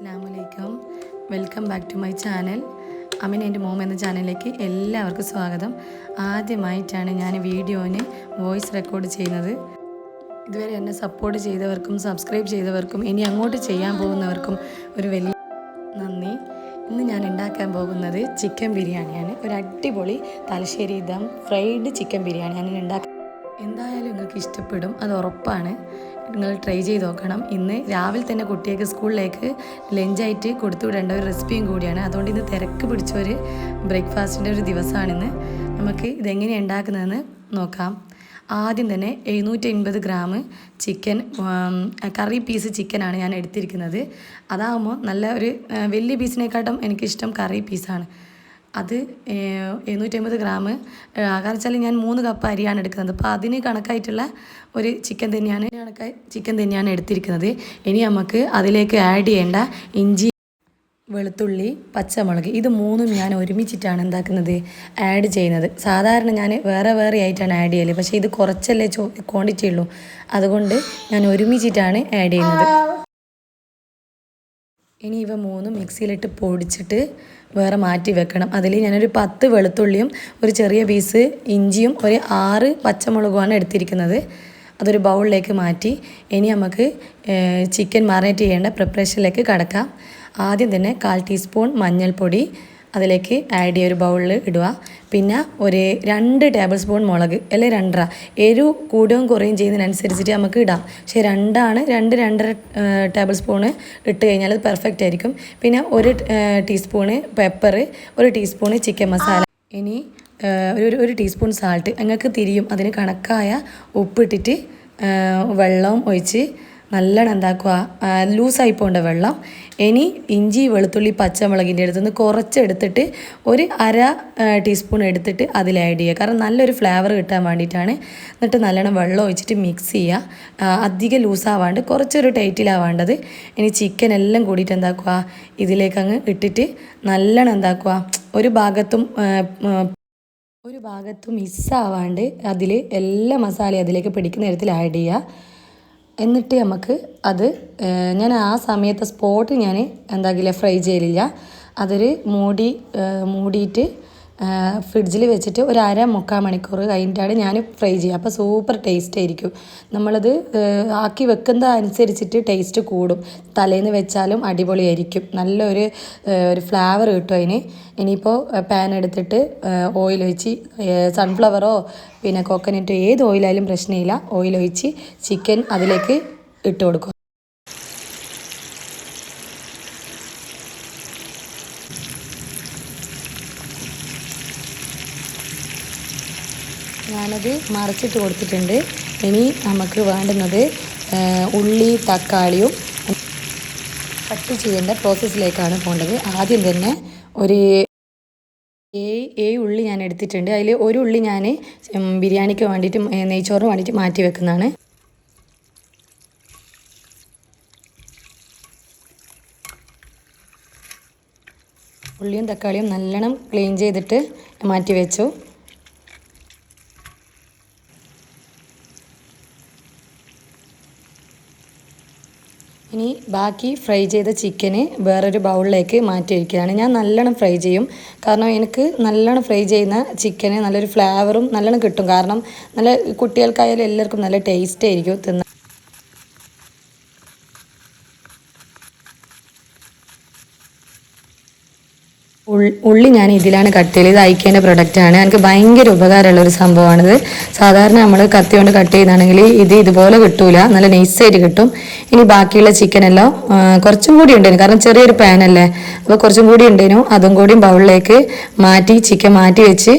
അസ്സാമലൈക്കും welcome back to my channel. Amin എന്റെ mom എന്ന ചാനലിലേക്ക് എല്ലാവർക്കും സ്വാഗതം. ആദ്യമായിട്ടാണ് ഞാൻ വീഡിയോന് വോയിസ് റെക്കോർഡ് ചെയ്യുന്നത്. ഇതുവരെ എന്നെ സപ്പോർട്ട് ചെയ്തവർക്കും സബ്സ്ക്രൈബ് ചെയ്തവർക്കും ഇനി അങ്ങോട്ട് ചെയ്യാൻ പോകുന്നവർക്കും ഒരു വലിയ നന്ദി. ഇന്ന് ഞാൻ ഉണ്ടാക്കാൻ പോകുന്നത് ചിക്കൻ ബിരിയാണിയാണ്. ഒരു അടിപൊളി തലശ്ശേരി ദം ഫ്രൈഡ് ചിക്കൻ ബിരിയാണിയാണ് ഞാൻ ഉണ്ടാക്കാൻ. എന്തായാലും നിങ്ങൾക്ക് ഇഷ്ടപ്പെടും. അത് ഉറപ്പാണ്. നിങ്ങൾ ട്രൈ ചെയ്ത് നോക്കണം. ഇന്ന് രാവിലെ തന്നെ കുട്ടിയൊക്കെ സ്കൂളിലേക്ക് ലഞ്ചായിട്ട് കൊടുത്തു വിടേണ്ട ഒരു റെസിപ്പിയും കൂടിയാണ്. അതുകൊണ്ട് ഇന്ന് തിരക്ക് പിടിച്ച ഒരു ബ്രേക്ക്ഫാസ്റ്റിന്റെ ഒരു ദിവസമാണിന്ന് നമുക്ക് ഇതെങ്ങനെയാണ് ഉണ്ടാക്കുന്നതെന്ന് നോക്കാം. ആദ്യം തന്നെ എഴുന്നൂറ്റി അൻപത് ഗ്രാം ചിക്കൻ കറി പീസ് ചിക്കനാണ് ഞാൻ എടുത്തിരിക്കുന്നത്. അതാകുമ്പോൾ നല്ല ഒരു വലിയ പീസിനെക്കാട്ടും എനിക്കിഷ്ടം കറി പീസാണ് അത് എഴുന്നൂറ്റമ്പത് ഗ്രാം. കാരണം വെച്ചാൽ ഞാൻ മൂന്ന് കപ്പ് അരിയാണ് എടുക്കുന്നത്. അപ്പോൾ അതിന് കണക്കായിട്ടുള്ള ഒരു ചിക്കൻ തന്നെയാണ് കണക്കായി ചിക്കൻ തന്നെയാണ് എടുത്തിരിക്കുന്നത്. ഇനി നമുക്ക് അതിലേക്ക് ആഡ് ചെയ്യേണ്ട ഇഞ്ചി വെളുത്തുള്ളി പച്ചമുളക് ഇത് മൂന്നും ഞാൻ ഒരുമിച്ചിട്ടാണ് എന്താക്കുന്നത് ആഡ് ചെയ്യുന്നത്. സാധാരണ ഞാൻ വേറെ വേറെ ആയിട്ടാണ് ആഡ് ചെയ്യൽ. പക്ഷേ ഇത് കുറച്ചല്ലേ ചോ ക്വാണ്ടിറ്റി ഉള്ളൂ. അതുകൊണ്ട് ഞാൻ ഒരുമിച്ചിട്ടാണ് ആഡ് ചെയ്യുന്നത്. ഇനി ഇവ മൂന്നും മിക്സിയിലിട്ട് പൊടിച്ചിട്ട് വേറെ മാറ്റി വെക്കണം. അതിൽ ഞാനൊരു പത്ത് വെളുത്തുള്ളിയും ഒരു ചെറിയ പീസ് ഇഞ്ചിയും ഒരു ആറ് പച്ചമുളകുമാണ് എടുത്തിരിക്കുന്നത്. അതൊരു ബൗളിലേക്ക് മാറ്റി ഇനി നമുക്ക് ചിക്കൻ മാറിനേറ്റ് ചെയ്യേണ്ട പ്രിപ്പറേഷനിലേക്ക് കടക്കാം. ആദ്യം തന്നെ കാൽ ടീസ്പൂൺ മഞ്ഞൾപ്പൊടി അതിലേക്ക് ആഡ് ചെയ്യുക ഒരു ബൗളിൽ ഇടുക. പിന്നെ ഒരു രണ്ട് ടേബിൾ സ്പൂൺ മുളക് അല്ലെ രണ്ടര. എരു കൂടുകയും കുറയും ചെയ്യുന്നതിനനുസരിച്ചിട്ട് നമുക്ക് ഇടാം. പക്ഷേ രണ്ടാണ് രണ്ട് രണ്ടര ടേബിൾ സ്പൂണ് ഇട്ട് കഴിഞ്ഞാൽ അത് പെർഫെക്റ്റ് ആയിരിക്കും. പിന്നെ ഒരു ടീസ്പൂണ് പെപ്പർ ഒരു ടീസ്പൂണ് ചിക്കൻ മസാല ഇനി ഒരു ഒരു ടീസ്പൂൺ സാൾട്ട് നിങ്ങൾക്ക് തിരിയും. അതിന് കണക്കായ ഉപ്പിട്ടിട്ട് വെള്ളവും ഒഴിച്ച് നല്ലോണം എന്താക്കുക? ലൂസായി പോകേണ്ട വെള്ളം. ഇനി ഇഞ്ചി വെളുത്തുള്ളി പച്ചമുളകിന്റെ അടുത്തുനിന്ന് കുറച്ചെടുത്തിട്ട് ഒരു അര ടീസ്പൂൺ എടുത്തിട്ട് അതിൽ ആഡ് ചെയ്യുക. കാരണം നല്ലൊരു ഫ്ലേവർ കിട്ടാൻ വേണ്ടിയിട്ടാണ്. എന്നിട്ട് നല്ലോണം വെള്ളം ഒഴിച്ചിട്ട് മിക്സ് ചെയ്യുക. അധികം ലൂസാവാണ്ട് കുറച്ചൊരു ടൈറ്റിലാവേണ്ടത്. ഇനി ചിക്കൻ എല്ലാം കൂടിയിട്ട് എന്താക്കുക? ഇതിലേക്ക് അങ്ങ് ഇട്ടിട്ട് നല്ലോണം എന്താക്കുക? ഒരു ഭാഗത്തും ഒരു ഭാഗത്തും മിസ്സാവാണ്ട് അതിൽ എല്ലാ മസാലയും അതിലേക്ക് പിടിക്കുന്ന തരത്തിൽ ആഡ് ചെയ്യുക. എന്നിട്ട് നമുക്ക് അത് ഞാൻ ആ സമയത്ത് സ്പോട്ട് ഞാൻ എന്താക്കില്ല ഫ്രൈ ചെയ്യലില്ല. അതൊരു മൂടി മൂടിയിട്ട് ഫ്രിഡ്ജിൽ വെച്ചിട്ട് ഒരു അര മുക്കാൽ മണിക്കൂർ കഴിഞ്ഞിട്ടാണ് ഞാൻ ഫ്രൈ ചെയ്യുക. അപ്പോൾ സൂപ്പർ ടേസ്റ്റ് ആയിരിക്കും. നമ്മളത് ആക്കി വെക്കുന്ന അനുസരിച്ചിട്ട് ടേസ്റ്റ് കൂടും. തലേന്ന് വെച്ചാലും അടിപൊളിയായിരിക്കും. നല്ലൊരു ഒരു ഫ്ലേവർ കിട്ടും അതിന്. ഇനിയിപ്പോൾ പാൻ എടുത്തിട്ട് ഓയിൽ ഒഴിച്ച് സൺഫ്ലവറോ പിന്നെ കോക്കനട്ടോ ഏത് ഓയിലായാലും പ്രശ്നമില്ല. ഓയിൽ ഒഴിച്ച് ചിക്കൻ അതിലേക്ക് ഇട്ട് കൊടുക്കുക ഞാനത് മറിച്ചിട്ട് കൊടുത്തിട്ടുണ്ട്. ഇനി നമുക്ക് വേണ്ടുന്നത് ഉള്ളി തക്കാളിയും കട്ട് ചെയ്യേണ്ട പ്രോസസ്സിലേക്കാണ് പോകേണ്ടത്. ആദ്യം തന്നെ ഒരു ഏഴ് ഏഴ് ഉള്ളി ഞാൻ എടുത്തിട്ടുണ്ട്. അതിൽ ഒരു ഉള്ളി ഞാൻ ബിരിയാണിക്ക് വേണ്ടിയിട്ട് നെയ്ച്ചോറിന് വേണ്ടിയിട്ട് മാറ്റി വെക്കുന്നതാണ്. ഉള്ളിയും തക്കാളിയും നല്ലോണം ക്ലീൻ ചെയ്തിട്ട് മാറ്റി വെച്ചു. ഇനി ബാക്കി ഫ്രൈ ചെയ്ത ചിക്കന് വേറൊരു ബൗളിലേക്ക് മാറ്റി വയ്ക്കുകയാണ് ഞാൻ നല്ലോണം ഫ്രൈ ചെയ്യും. കാരണം എനിക്ക് നല്ലോണം ഫ്രൈ ചെയ്യുന്ന ചിക്കന് നല്ലൊരു ഫ്ലേവറും നല്ലോണം കിട്ടും. കാരണം നല്ല കുട്ടികൾക്കായാലും എല്ലാവർക്കും നല്ല ടേസ്റ്റ് ആയിരിക്കും തിന്ന ഉള്ളി ഞാൻ ഇതിലാണ് കട്ട് ചെയ്ത് ഇത് ഐക്കേന്റെ പ്രൊഡക്റ്റാണ് എനിക്ക് ഭയങ്കര ഉപകാരമുള്ള ഒരു സംഭവമാണിത്. സാധാരണ നമ്മൾ കത്തി കൊണ്ട് കട്ട് ചെയ്താണെങ്കിൽ ഇത് ഇതുപോലെ കിട്ടൂല. നല്ല നൈസായിട്ട് കിട്ടും. ഇനി ബാക്കിയുള്ള ആ, കുറച്ചും കൂടി ഉണ്ടേനു. കാരണം ചെറിയൊരു പാനല്ലേ അപ്പോൾ കുറച്ചും കൂടി ഉണ്ടേനു. അതും കൂടി ബൗളിലേക്ക് മാറ്റി ചിക്കൻ മാറ്റി വെച്ച്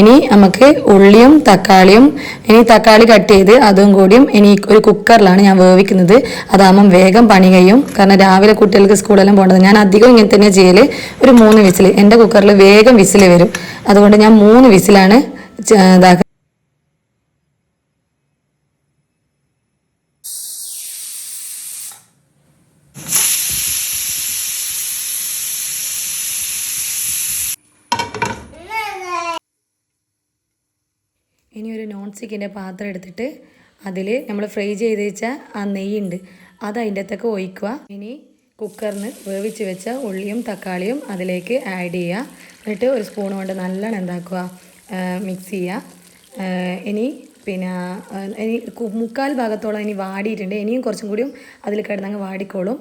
ഇനി നമുക്ക് ഉള്ളിയും തക്കാളിയും ഇനി തക്കാളി കട്ട് ചെയ്ത് അതും കൂടിയും ഇനി ഒരു കുക്കറിലാണ് ഞാൻ വേവിക്കുന്നത്. അതാകുമ്പം വേഗം പണി കഴിയും. കാരണം രാവിലെ കുട്ടികൾക്ക് സ്കൂളെല്ലാം പോകേണ്ടത് ഞാൻ അധികം ഇങ്ങനെ തന്നെ ചെയ്യൽ ഒരു മൂന്ന് വിസിൽ എന്റെ കുക്കറിൽ വേഗം വിസിൽ വരും. അതുകൊണ്ട് ഞാൻ മൂന്ന് വിസിലാണ് ഇതാക്കുക സ്റ്റിക്കിന്റെ പാത്രം എടുത്തിട്ട് അതിൽ നമ്മൾ ഫ്രൈ ചെയ്ത് വെച്ച ആ നെയ്യുണ്ട്. അത് അതിന്റെ അകത്തൊക്കെ ഒഴിക്കുക. ഇനി കുക്കറിന് വേവിച്ച് വെച്ച ഉള്ളിയും തക്കാളിയും അതിലേക്ക് ആഡ് ചെയ്യുക. എന്നിട്ട് ഒരു സ്പൂൺ കൊണ്ട് നല്ലോണം എന്താക്കുക? മിക്സ് ചെയ്യുക. ഇനി പിന്നെ ഇനി മുക്കാൽ ഭാഗത്തോളം ഇനി വാടിയിട്ടുണ്ട്. ഇനിയും കുറച്ചും കൂടിയും അതിൽ കിടന്നങ്ങ് വാടിക്കോളും.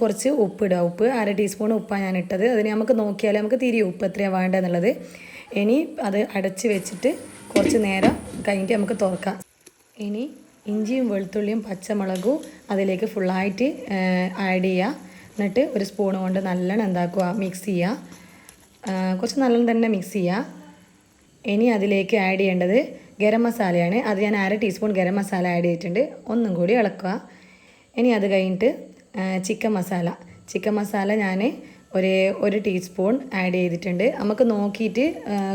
കുറച്ച് ഉപ്പിടുക ഉപ്പ് അര ടീസ്പൂൺ ഉപ്പാണ് ഞാൻ ഇട്ടത്. അതിന് നമുക്ക് നോക്കിയാൽ നമുക്ക് തിരി ഉപ്പ് എത്രയാണ് വേണ്ടതെന്നുള്ളത് ഇനി അത് അടച്ച് വെച്ചിട്ട് കുറച്ച് നേരം കഴിഞ്ഞിട്ട് നമുക്ക് തുറക്കാം. ഇനി ഇഞ്ചിയും വെളുത്തുള്ളിയും പച്ചമുളകും അതിലേക്ക് ഫുള്ളായിട്ട് ആഡ് ചെയ്യുക എന്നിട്ട് ഒരു സ്പൂൺ കൊണ്ട് നല്ലോണം എന്താക്കുക? മിക്സ് ചെയ്യുക കുറച്ച് നല്ലോണം തന്നെ മിക്സ് ചെയ്യുക ഇനി അതിലേക്ക് ആഡ് ചെയ്യേണ്ടത് ഗരം മസാലയാണ്. അത് ഞാൻ അര ടീസ്പൂൺ ഗരം മസാല ആഡ് ചെയ്തിട്ടുണ്ട്. ഒന്നും കൂടി ഇളക്കുക. ഇനി അത് കഴിഞ്ഞിട്ട് ചിക്കൻ മസാല ചിക്കൻ മസാല ഞാൻ ഒരു ഒരു ടീസ്പൂൺ ആഡ് ചെയ്തിട്ടുണ്ട്. നമുക്ക് നോക്കിയിട്ട്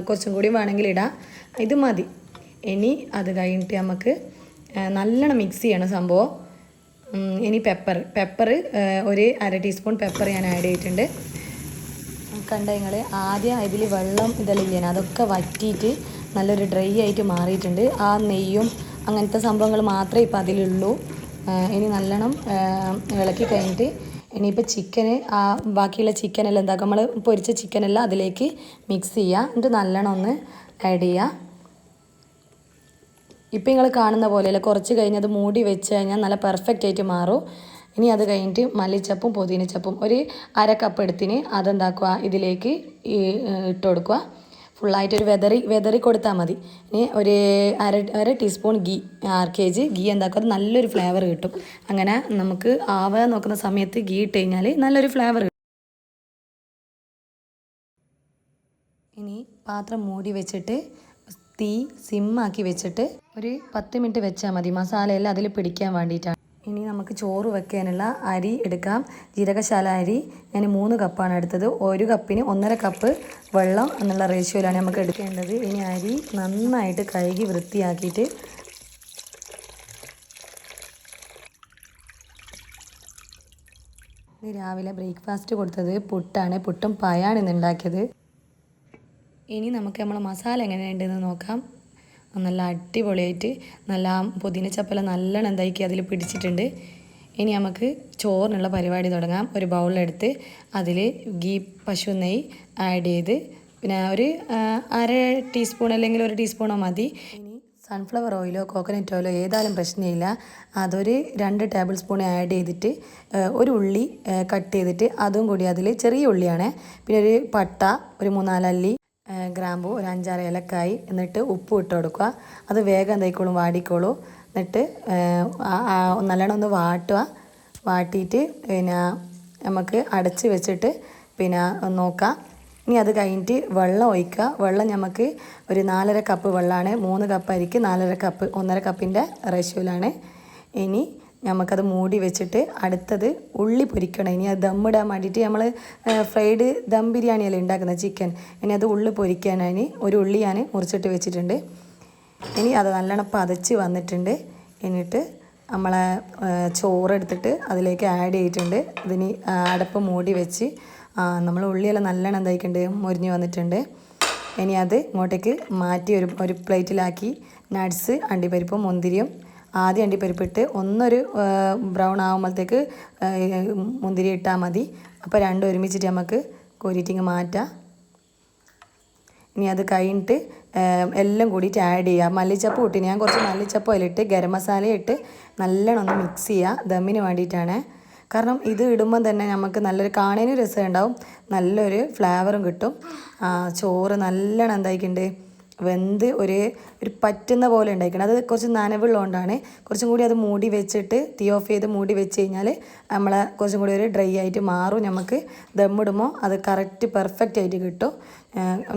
കുറച്ചും കൂടി വേണമെങ്കിൽ ഇടാം. ഇത് മതി. ഇനി അത് കഴിഞ്ഞിട്ട് നമുക്ക് നല്ലോണം മിക്സ് ചെയ്യണം സംഭവം. ഇനി പെപ്പർ പെപ്പർ ഒരു അര ടീസ്പൂൺ പെപ്പർ ഞാൻ ആഡ് ചെയ്തിട്ടുണ്ട്. കണ്ട നിങ്ങൾ ആദ്യം ഇതിൽ വെള്ളം ഇതെല്ലാം അതൊക്കെ വറ്റിയിട്ട് നല്ലൊരു ഡ്രൈ ആയിട്ട് മാറിയിട്ടുണ്ട്. ആ നെയ്യും അങ്ങനത്തെ സംഭവങ്ങൾ മാത്രമേ ഇപ്പോൾ അതിലുള്ളൂ. ഇനി നല്ലോണം ഇളക്കി കഴിഞ്ഞിട്ട് ഇനിയിപ്പോൾ ചിക്കന് ആ ബാക്കിയുള്ള ചിക്കനെല്ലാം എന്താക്കുക നമ്മൾ പൊരിച്ച ചിക്കനെല്ലാം അതിലേക്ക് മിക്സ് ചെയ്യുക എന്നിട്ട് നല്ലോണം ഒന്ന് ആഡ് ചെയ്യുക ഇപ്പം നിങ്ങൾ കാണുന്ന പോലെയല്ല കുറച്ച് കഴിഞ്ഞ് അത് മൂടി വെച്ച് കഴിഞ്ഞാൽ നല്ല പെർഫെക്റ്റ് ആയിട്ട് മാറും. ഇനി അത് കഴിഞ്ഞിട്ട് മല്ലിച്ചപ്പും പുതിനച്ചപ്പും ഒരു അര കപ്പ് എടുത്തിന് അതെന്താക്കുക ഇതിലേക്ക് ഇട്ട് കൊടുക്കുക ഫുള്ളായിട്ട് ഒരു വെതറി വെതറി കൊടുത്താൽ മതി. ഇനി ഒരു അര അര teaspoon ghee R K G ghee എന്താക്കുക അത് നല്ലൊരു ഫ്ലേവർ കിട്ടും. അങ്ങനെ നമുക്ക് ആവാൻ നോക്കുന്ന സമയത്ത് ഗീ ഇട്ട് കഴിഞ്ഞാൽ നല്ലൊരു ഫ്ലേവർ ഇനി പാത്രം മൂടി വെച്ചിട്ട് തീ സിമ്മാക്കി വെച്ചിട്ട് ഒരു പത്ത് മിനിറ്റ് വെച്ചാൽ മതി. മസാലയെല്ലാം അതിൽ പിടിക്കാൻ വേണ്ടിയിട്ടാണ്. ഇനി നമുക്ക് ചോറ് വെക്കാനുള്ള അരി എടുക്കാം. ജീരകശാല അരി. ഞാൻ മൂന്ന് കപ്പാണ് എടുത്തത്. ഒരു കപ്പിന് ഒന്നര കപ്പ് വെള്ളം എന്നുള്ള റേഷ്യോയിലാണ് നമുക്ക് എടുക്കേണ്ടത്. ഇനി അരി നന്നായിട്ട് കഴുകി വൃത്തിയാക്കിയിട്ട് രാവിലെ ബ്രേക്ക്ഫാസ്റ്റ് കൊടുത്തത് പുട്ടാണ്. പുട്ടും പയാണ് ഇന്ന് ഉണ്ടാക്കിയത്. ഇനി നമുക്ക് നമ്മൾ മസാല എങ്ങനെയുണ്ടെന്ന് നോക്കാം. നല്ല അടിപൊളിയായിട്ട് നല്ല പുതിന ചപ്പല നല്ലോണം എന്തായിക്കി അതിൽ പിടിച്ചിട്ടുണ്ട്. ഇനി നമുക്ക് ചോറിനുള്ള പരിപാടി തുടങ്ങാം. ഒരു ബൗളിലെടുത്ത് അതിൽ ഗീ പശു നെയ്യ് ആഡ് ചെയ്ത് പിന്നെ ഒരു അര ടീസ്പൂൺ അല്ലെങ്കിൽ ഒരു ടീസ്പൂണോ മതി. ഇനി സൺഫ്ലവർ ഓയിലോ കോക്കനട്ട് ഓയിലോ ഏതായാലും പ്രശ്നമില്ല. അതൊരു രണ്ട് ടേബിൾ സ്പൂൺ ആഡ് ചെയ്തിട്ട് ഒരു ഉള്ളി കട്ട് ചെയ്തിട്ട് അതും കൂടി അതിൽ ചെറിയ ഉള്ളിയാണ്. പിന്നെ ഒരു പട്ട ഒരു മൂന്നാലല്ലി ഗ്രാമ്പു ഒരു അഞ്ചാറ് ഏലക്കായി എന്നിട്ട് ഉപ്പ് ഇട്ട് കൊടുക്കുക. അത് വേഗം എന്തായിക്കോളും വാടിക്കോളൂ. എന്നിട്ട് നല്ലോണം ഒന്ന് വാട്ടുക. വാട്ടിയിട്ട് പിന്നെ നമുക്ക് അടച്ച് വെച്ചിട്ട് പിന്നെ നോക്കാം. ഇനി അത് കഴിഞ്ഞിട്ട് വെള്ളം ഒഴിക്കുക. വെള്ളം നമുക്ക് ഒരു നാലര കപ്പ് വെള്ളമാണ്. മൂന്ന് കപ്പ് നാലര കപ്പ് ഒന്നര കപ്പിന്റെ റേഷ്യോയിലാണ്. ഇനി നമുക്കത് മൂടി വെച്ചിട്ട് അടുത്തത് ഉള്ളി പൊരിക്കണം. ഇനി അത് ദമ്മിടാൻ വേണ്ടിയിട്ട് നമ്മൾ ഫ്രൈഡ് ദം ബിരിയാണിയല്ലേ ഉണ്ടാക്കുന്നത് ചിക്കൻ ഇനി അത് ഉള്ളി പൊരിക്കാനായി ഒരു ഉള്ളി ഞാൻ മുറിച്ചിട്ട് വെച്ചിട്ടുണ്ട്. ഇനി അത് നല്ലോണം പതച്ച് വന്നിട്ടുണ്ട്. എന്നിട്ട് നമ്മളെ ചോറെടുത്തിട്ട് അതിലേക്ക് ആഡ് ചെയ്തിട്ടുണ്ട്. ഇതിന് അടപ്പ് മൂടി വെച്ച് നമ്മൾ ഉള്ളിയെല്ലാം നല്ലോണം എന്തായിട്ടുണ്ട് മുരിഞ്ഞ് വന്നിട്ടുണ്ട്. ഇനി അത് ഇങ്ങോട്ടേക്ക് മാറ്റി ഒരു ഒരു പ്ലേറ്റിലാക്കി നട്ട്സ് അണ്ടിപ്പരിപ്പും മുന്തിരിയും ആദ്യം അണ്ടിപ്പരിപ്പിട്ട് ഒന്നൊരു ബ്രൗൺ ആകുമ്പോഴത്തേക്ക് മുന്തിരി ഇട്ടാൽ മതി. അപ്പോൾ രണ്ടും ഒരുമിച്ചിട്ട് നമുക്ക് കോരിറ്റിങ് മാറ്റാം. ഇനി അത് കഴിഞ്ഞിട്ട് എല്ലാം കൂടിയിട്ട് ആഡ് ചെയ്യുക മല്ലിച്ചപ്പ് ഇട്ട് ഞാൻ കുറച്ച് മല്ലിച്ചപ്പ് അതിലിട്ട് ഗരം മസാല ഇട്ട് നല്ലോണം ഒന്ന് മിക്സ് ചെയ്യുക ദമ്മിന് വേണ്ടിയിട്ടാണ്. കാരണം ഇത് ഇടുമ്പം തന്നെ നമുക്ക് നല്ലൊരു കാണാനും രസം ഉണ്ടാവും നല്ലൊരു ഫ്ലേവറും കിട്ടും. ചോറ് നല്ലോണം എന്തായിക്കുണ്ട്? വെന്ത് ഒരു ഒരു പറ്റുന്ന പോലെ ഉണ്ടായിരിക്കണം. അത് കുറച്ച് നനവുള്ളതുകൊണ്ടാണ്. കുറച്ചും കൂടി അത് മൂടി വെച്ചിട്ട് തീ ഓഫ് ചെയ്ത് മൂടി വെച്ച് കഴിഞ്ഞാൽ നമ്മളെ കുറച്ചും കൂടി ഒരു ഡ്രൈ ആയിട്ട് മാറും. നമുക്ക് ദമ്മിടുമ്പോൾ അത് കറക്റ്റ് പെർഫെക്റ്റ് ആയിട്ട് കിട്ടും.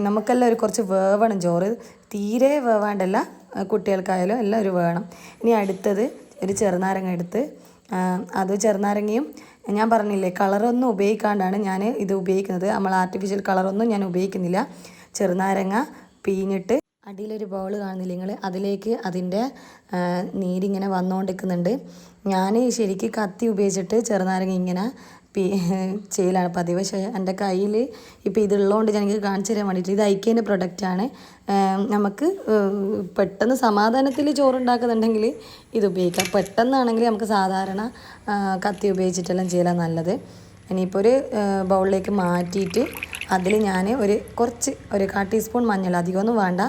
നമുക്കെല്ലാം ഒരു കുറച്ച് വേവണം ചോറ്. തീരെ വേവാണ്ടല്ല കുട്ടികൾക്കായാലും എല്ലാം ഒരു വേണം. ഇനി അടുത്തത് ഒരു ചെറുനാരങ്ങ എടുത്ത് അത് ചെറുനാരങ്ങയും ഞാൻ പറഞ്ഞില്ലേ കളറൊന്നും ഉപയോഗിക്കാണ്ടാണ് ഞാൻ ഇത് ഉപയോഗിക്കുന്നത്. നമ്മൾ ആർട്ടിഫിഷ്യൽ കളറൊന്നും ഞാൻ ഉപയോഗിക്കുന്നില്ല. ചെറുനാരങ്ങ പിഴിഞ്ഞിട്ട് അടിയിലൊരു ബൗൾ കാണുന്നില്ല നിങ്ങൾ അതിലേക്ക് അതിന്റെ നീരിങ്ങനെ വന്നുകൊണ്ടിരിക്കുന്നുണ്ട് ഞാൻ ശരിക്ക് കത്തി ഉപയോഗിച്ചിട്ട് ചെറുനാരങ്ങ ഇങ്ങനെ പി ചെയ്യലാണ്. പതിവ് പക്ഷേ എന്റെ കയ്യിൽ ഇപ്പോൾ ഇതുള്ളതുകൊണ്ട് ഞാൻ എനിക്ക് കാണിച്ചു തരാൻ വേണ്ടിയിട്ട് ഇത് ഐക്കേന്റെ പ്രൊഡക്റ്റാണ് നമുക്ക് പെട്ടെന്ന് സമാധാനത്തിൽ ചോറുണ്ടാക്കുന്നുണ്ടെങ്കിൽ ഇത് ഉപയോഗിക്കാം. പെട്ടെന്നാണെങ്കിൽ നമുക്ക് സാധാരണ കത്തി ഉപയോഗിച്ചിട്ടെല്ലാം ചെയ്യലാണ് നല്ലത്. ഇനിയിപ്പോൾ ഒരു ബൗളിലേക്ക് മാറ്റിയിട്ട് അതിൽ ഞാൻ ഒരു കുറച്ച് ഒരു കാ ടീസ്പൂൺ മഞ്ഞൾ അധികമൊന്നും വേണ്ട.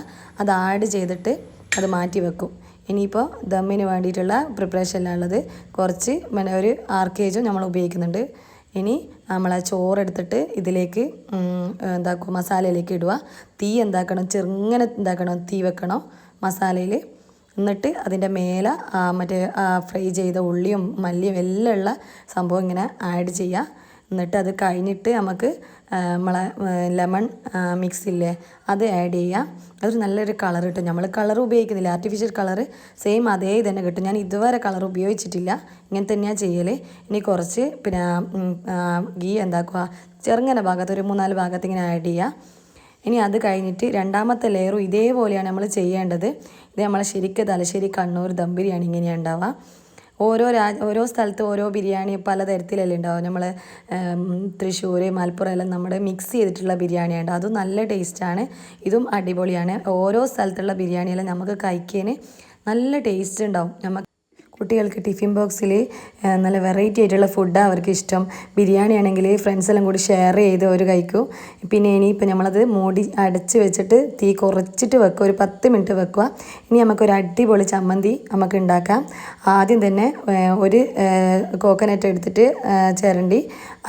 അത് ആഡ് ചെയ്തിട്ട് അത് മാറ്റി വെക്കും. ഇനിയിപ്പോൾ ദമ്മിന് വേണ്ടിയിട്ടുള്ള പ്രിപ്പറേഷൻ എല്ലാം ഉള്ളത്. കുറച്ച് ഒരു ആർ കേജും നമ്മൾ ഉപയോഗിക്കുന്നുണ്ട്. ഇനി നമ്മൾ ആ ചോറെടുത്തിട്ട് ഇതിലേക്ക് എന്താക്കും മസാലയിലേക്ക് ഇടുക. തീ എന്താക്കണം ചെറുങ്ങനെ എന്താക്കണം തീ വെക്കണം മസാലയിൽ. എന്നിട്ട് അതിന്റെ മേലെ മറ്റേ ഫ്രൈ ചെയ്ത ഉള്ളിയും മല്ലിയും എല്ലാം ഉള്ള സംഭവം ഇങ്ങനെ ആഡ് ചെയ്യുക. എന്നിട്ട് അത് കഴിഞ്ഞിട്ട് നമുക്ക് നമ്മളെ ലെമൺ മിക്സ് ഇല്ലേ അത് ആഡ് ചെയ്യുക അതൊരു നല്ലൊരു കളർ കിട്ടും. നമ്മൾ കളർ ഉപയോഗിക്കുന്നില്ല. ആർട്ടിഫിഷ്യൽ കളർ സെയിം അതേ തന്നെ കിട്ടും. ഞാൻ ഇതുവരെ കളർ ഉപയോഗിച്ചിട്ടില്ല. ഇങ്ങനെ തന്നെയാണ് ചെയ്യൽ ഇനി കുറച്ച് പിന്നെ ഗീ എന്താക്കുക? ചെറുങ്ങനെ ഭാഗത്ത് ഒരു മൂന്നാൽ ഭാഗത്ത് ഇങ്ങനെ ആഡ് ചെയ്യുക ഇനി അത് കഴിഞ്ഞിട്ട് രണ്ടാമത്തെ ലെയറും ഇതേപോലെയാണ് നമ്മൾ ചെയ്യേണ്ടത്. ഇത് നമ്മളെ ശരിക്ക് തലശ്ശേരി കണ്ണൂർ ദം ഇങ്ങനെയാണ് ഉണ്ടാവുക. ഓരോ രാ ഓരോ സ്ഥലത്ത് ഓരോ ബിരിയാണി പലതരത്തിലല്ലേ ഉണ്ടാവും നമ്മൾ തൃശ്ശൂർ മലപ്പുറം എല്ലാം നമ്മുടെ മിക്സ് ചെയ്തിട്ടുള്ള ബിരിയാണിയാണ് അതും നല്ല ടേസ്റ്റാണ് ഇതും അടിപൊളിയാണ്. ഓരോ സ്ഥലത്തുള്ള ബിരിയാണിയെല്ലാം നമുക്ക് കഴിക്കാൻ നല്ല ടേസ്റ്റ് ഉണ്ടാവും. നമുക്ക് കുട്ടികൾക്ക് ടിഫിൻ ബോക്സിൽ നല്ല വെറൈറ്റി ആയിട്ടുള്ള ഫുഡാണ് അവർക്ക് ഇഷ്ടം ബിരിയാണി ആണെങ്കിൽ ഫ്രണ്ട്സ് എല്ലാം കൂടി ഷെയർ ചെയ്ത് അവർ കഴിക്കും. പിന്നെ ഇനിയിപ്പോൾ നമ്മളത് മൂടി അടച്ച് വെച്ചിട്ട് തീ കുറച്ചിട്ട് വെക്കുക. ഒരു പത്ത് മിനിറ്റ് വെക്കുക. ഇനി നമുക്കൊരു അടിപൊളി ചമ്മന്തി നമുക്ക് ഉണ്ടാക്കാം. ആദ്യം തന്നെ ഒരു കോക്കനട്ട് എടുത്തിട്ട് ചിരണ്ടി.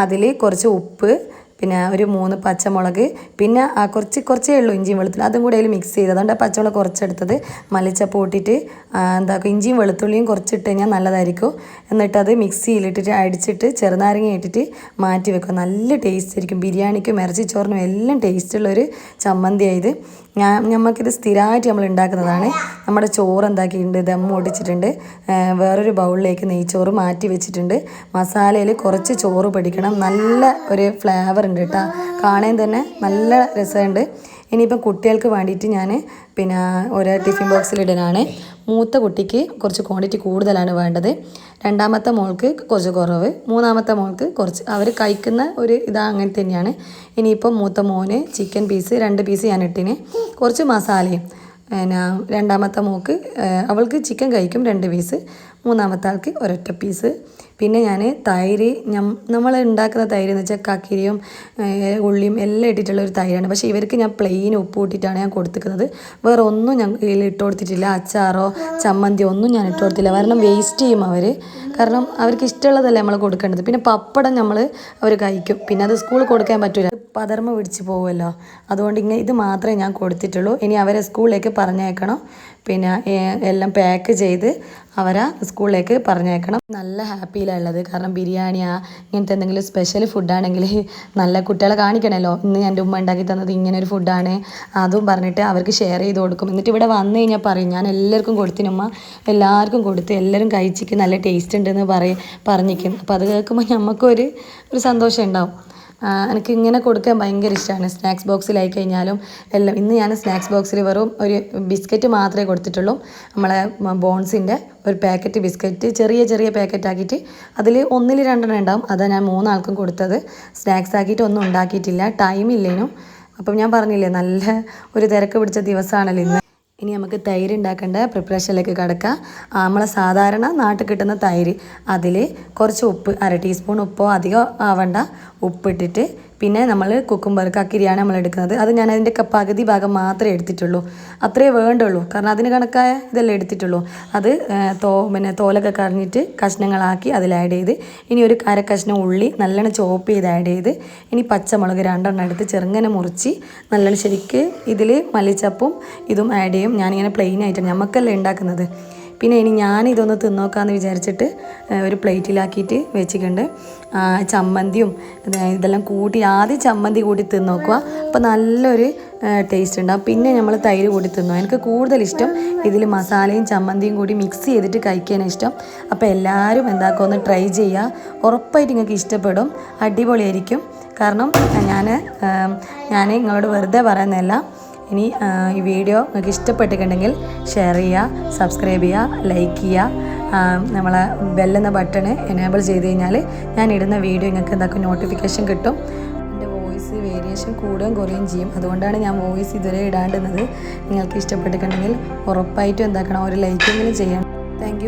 അതിൽ കുറച്ച് ഉപ്പ് പിന്നെ ഒരു മൂന്ന് പച്ചമുളക് പിന്നെ കുറച്ച് കുറച്ചേ ഉള്ളൂ ഇഞ്ചിയും വെളുത്തുള്ളി. അതും കൂടെ അതിൽ മിക്സ് ചെയ്ത്. അതുകൊണ്ട് പച്ചമുളക് കുറച്ചെടുത്തത് മല്ലിച്ചപ്പ് ഇട്ടിട്ട് എന്താ ഇഞ്ചിയും വെളുത്തുള്ളിയും കുറച്ചിട്ട് കഴിഞ്ഞാൽ നല്ലതായിരിക്കും. എന്നിട്ട് അത് മിക്സിയിലിട്ടിട്ട് അടിച്ചിട്ട് ചെറുനാരങ്ങ ഇട്ടിട്ട് മാറ്റി വെക്കും നല്ല ടേസ്റ്റ് ആയിരിക്കും. ബിരിയാണിക്കും ഇറച്ചിച്ചോറിനും എല്ലാം ടേസ്റ്റുള്ളൊരു ചമ്മന്തിയായത് ഞാൻ നമുക്കിത് സ്ഥിരമായിട്ട് നമ്മൾ ഉണ്ടാക്കുന്നതാണ്. നമ്മുടെ ചോറ് എന്താക്കിയിട്ടുണ്ട് ദം ഒടിച്ചിട്ടുണ്ട് വേറൊരു ബൗളിലേക്ക് നെയ്ച്ചോറ് മാറ്റി വെച്ചിട്ടുണ്ട്. മസാലയിൽ കുറച്ച് ചോറ് പിടിക്കണം. നല്ല ഒരു ഫ്ലേവർ ഉണ്ട് കേട്ടോ. കാണാൻ തന്നെ നല്ല രസമുണ്ട്. ഇനിയിപ്പം കുട്ടികൾക്ക് വേണ്ടിയിട്ട് ഞാൻ പിന്നെ ഒരു ടിഫിൻ ബോക്സിൽ ഇടാനാണ് മൂത്ത കുട്ടിക്ക് കുറച്ച് ക്വാണ്ടിറ്റി കൂടുതലാണ് വേണ്ടത്. രണ്ടാമത്തെ മോൾക്ക് കുറച്ച് കുറവ്. മൂന്നാമത്തെ മോൾക്ക് കുറച്ച് അവർ കഴിക്കുന്ന ഒരു ഇതാ അങ്ങനെ തന്നെയാണ്. ഇനിയിപ്പം മൂത്ത മോന് ചിക്കൻ പീസ് രണ്ട് പീസ് ഞാൻ ഇട്ടിന്. കുറച്ച് മസാലയും പിന്നെ രണ്ടാമത്തെ മോൾക്ക് അവൾക്ക് ചിക്കൻ കഴിക്കും രണ്ട് പീസ് മൂന്നാമത്തെ ആൾക്ക് ഒരൊറ്റ പീസ് പിന്നെ ഞാൻ തൈര് നമ്മൾ ഉണ്ടാക്കുന്ന തൈര് എന്ന് വെച്ചാൽ കക്കിരിയും ഉള്ളിയും എല്ലാം ഇട്ടിട്ടുള്ള ഒരു തൈരാണ്. പക്ഷേ ഇവർക്ക് ഞാൻ പ്ലെയിൻ ഉപ്പ് ഇട്ടിട്ടാണ് ഞാൻ കൊടുത്തിരിക്കുന്നത്. വേറെ ഒന്നും ഞാൻ ഇതിൽ ഇട്ട് കൊടുത്തിട്ടില്ല. അച്ചാറോ ചമ്മന്തിയോ ഒന്നും ഞാൻ ഇട്ട് കൊടുത്തില്ല. കാരണം വേസ്റ്റ് ചെയ്യും അവർ കാരണം അവർക്ക് ഇഷ്ടമുള്ളതല്ലേ നമ്മൾ കൊടുക്കേണ്ടത്. പിന്നെ പപ്പടം നമ്മൾ അവർ കഴിക്കും. പിന്നെ അത് സ്കൂളിൽ കൊടുക്കാൻ പറ്റില്ല പതർമ്മ പിടിച്ച് പോകുമല്ലോ അതുകൊണ്ട് ഇങ്ങനെ ഇത് മാത്രമേ ഞാൻ കൊടുത്തിട്ടുള്ളൂ. ഇനി അവരെ സ്കൂളിലേക്ക് പറഞ്ഞേക്കണം പിന്നെ എല്ലാം പാക്ക് ചെയ്ത് അവരെ സ്കൂളിലേക്ക് പറഞ്ഞേക്കണം നല്ല ഉള്ളത് കാരണം ബിരിയാണിയാ ഇങ്ങനത്തെ എന്തെങ്കിലും സ്പെഷ്യൽ ഫുഡാണെങ്കിൽ നല്ല കുട്ടികളെ കാണിക്കണമല്ലോ ഇന്ന് എന്റെ ഉമ്മ ഉണ്ടാക്കി തന്നത് ഇങ്ങനെ ഒരു ഫുഡാണ് അതും പറഞ്ഞിട്ട് അവർക്ക് ഷെയർ ചെയ്ത് കൊടുക്കും. എന്നിട്ട് ഇവിടെ വന്നു കഴിഞ്ഞാൽ പറയും ഞാൻ എല്ലാവർക്കും കൊടുത്തിനുമ്മ എല്ലാവർക്കും കൊടുത്ത് എല്ലാവരും കഴിച്ചിക്ക് നല്ല ടേസ്റ്റ് ഉണ്ടെന്ന് പറയും പറഞ്ഞിരിക്കും. അപ്പോൾ അത് കേൾക്കുമ്പോൾ നമുക്കൊരു ഒരു സന്തോഷം ഉണ്ടാവും. എനിക്ക് ഇങ്ങനെ കൊടുക്കാൻ ഭയങ്കര ഇഷ്ടമാണ് സ്നാക്സ് ബോക്സിലായി കഴിഞ്ഞാലും എല്ലാം. ഇന്ന് ഞാൻ സ്നാക്സ് ബോക്സിൽ വെറും ഒരു ബിസ്ക്കറ്റ് മാത്രമേ കൊടുത്തിട്ടുള്ളൂ. നമ്മളെ ബോൺസിന്റെ ഒരു പാക്കറ്റ് ബിസ്ക്കറ്റ് ചെറിയ ചെറിയ പാക്കറ്റ് ആക്കിയിട്ട് അതിൽ ഒന്നിൽ രണ്ടെണ്ണം ഉണ്ടാവും. അതാണ് ഞാൻ മൂന്നാൾക്കും കൊടുത്തത്. സ്നാക്സ് ആക്കിയിട്ട് ഒന്നും ഉണ്ടാക്കിയിട്ടില്ല. ടൈം ഇല്ലേനും അപ്പം ഞാൻ പറഞ്ഞില്ലേ നല്ല ഒരു തിരക്ക് പിടിച്ച ദിവസമാണല്ലോ ഇന്ന്. ഇനി നമുക്ക് തൈര് ഉണ്ടാക്കേണ്ട പ്രിപ്പറേഷനിലേക്ക് കിടക്കാം. നമ്മളെ സാധാരണ നാട്ടിൽ കിട്ടുന്ന തൈര്. അതിൽ കുറച്ച് ഉപ്പ് അര ടീസ്പൂൺ ഉപ്പോ അധികം ആവണ്ട. ഉപ്പിട്ടിട്ട് പിന്നെ നമ്മൾ കുക്കുംബർ കക്കിരിയാണ് നമ്മൾ എടുക്കുന്നത്. അത് ഞാൻ അതിന്റെ പകുതി ഭാഗം മാത്രമേ എടുത്തിട്ടുള്ളൂ. അത്രേ വേണ്ടുള്ളൂ. കാരണം അതിന് കണക്കായ ഇതെല്ലാം എടുത്തിട്ടുള്ളൂ. അത് തോ പിന്നെ തോലൊക്കെ കളഞ്ഞിട്ട് കഷ്ണങ്ങളാക്കി അതിൽ ആഡ് ചെയ്ത് ഇനി ഒരു കഷ്ണം ഉള്ളി നല്ലോണം ചോപ്പ് ചെയ്ത് ആഡ് ചെയ്ത് ഇനി പച്ചമുളക് രണ്ടെണ്ണം എടുത്ത് ചെറുങ്ങനെ മുറിച്ച് നല്ലോണം ശരിക്ക് ഇതിൽ മല്ലിച്ചപ്പും ഇതും ആഡ് ചെയ്യും. ഞാനിങ്ങനെ പ്ലെയിൻ ആയിട്ടാണ്. നമുക്കല്ലേ ഉണ്ടാക്കുന്നത്. പിന്നെ ഇനി ഞാൻ ഇതൊന്ന് തിന്നോക്കാമെന്ന് വിചാരിച്ചിട്ട് ഒരു പ്ലേറ്റിലാക്കിയിട്ട് വെച്ചിട്ടുണ്ട്. ചമ്മന്തിയും ഇത് ഇതെല്ലാം കൂട്ടി ആദ്യം ചമ്മന്തി കൂട്ടി തിന്നോക്കുക. അപ്പോൾ നല്ലൊരു ടേസ്റ്റ് ഉണ്ടാവും പിന്നെ നമ്മൾ തൈര് കൂടി തിന്നു. എനിക്ക് കൂടുതൽ ഇഷ്ടം ഇതിൽ മസാലയും ചമ്മന്തിയും കൂടി മിക്സ് ചെയ്തിട്ട് കഴിക്കാൻ ഇഷ്ടം. അപ്പോൾ എല്ലാവരും എന്താക്കുക ഒന്ന് ട്രൈ ചെയ്യുക ഉറപ്പായിട്ട് നിങ്ങൾക്ക് ഇഷ്ടപ്പെടും. അടിപൊളിയായിരിക്കും. കാരണം ഞാൻ ഞാൻ നിങ്ങളോട് വെറുതെ പറയുന്നതല്ല. ഇനി ഈ വീഡിയോ നിങ്ങൾക്ക് ഇഷ്ടപ്പെട്ടിട്ടുണ്ടെങ്കിൽ ഷെയർ ചെയ്യുക സബ്സ്ക്രൈബ് ചെയ്യുക ലൈക്ക് ചെയ്യുക. നമ്മളെ ബെല്ലെന്ന ബട്ടണ് എനേബിൾ ചെയ്ത് കഴിഞ്ഞാൽ ഞാൻ ഇടുന്ന വീഡിയോ നിങ്ങൾക്ക് എന്താക്കും നോട്ടിഫിക്കേഷൻ കിട്ടും. എന്റെ വോയിസ് വേരിയേഷൻ കൂടുകയും കുറയുകയും ചെയ്യും. അതുകൊണ്ടാണ് ഞാൻ വോയിസ് ഇതുവരെ ഇടാണ്ടുന്നത് നിങ്ങൾക്ക് ഇഷ്ടപ്പെട്ടിട്ടുണ്ടെങ്കിൽ ഉറപ്പായിട്ടും എന്താക്കണം ഒരു ലൈക്കെങ്കിലും ചെയ്യണം. താങ്ക്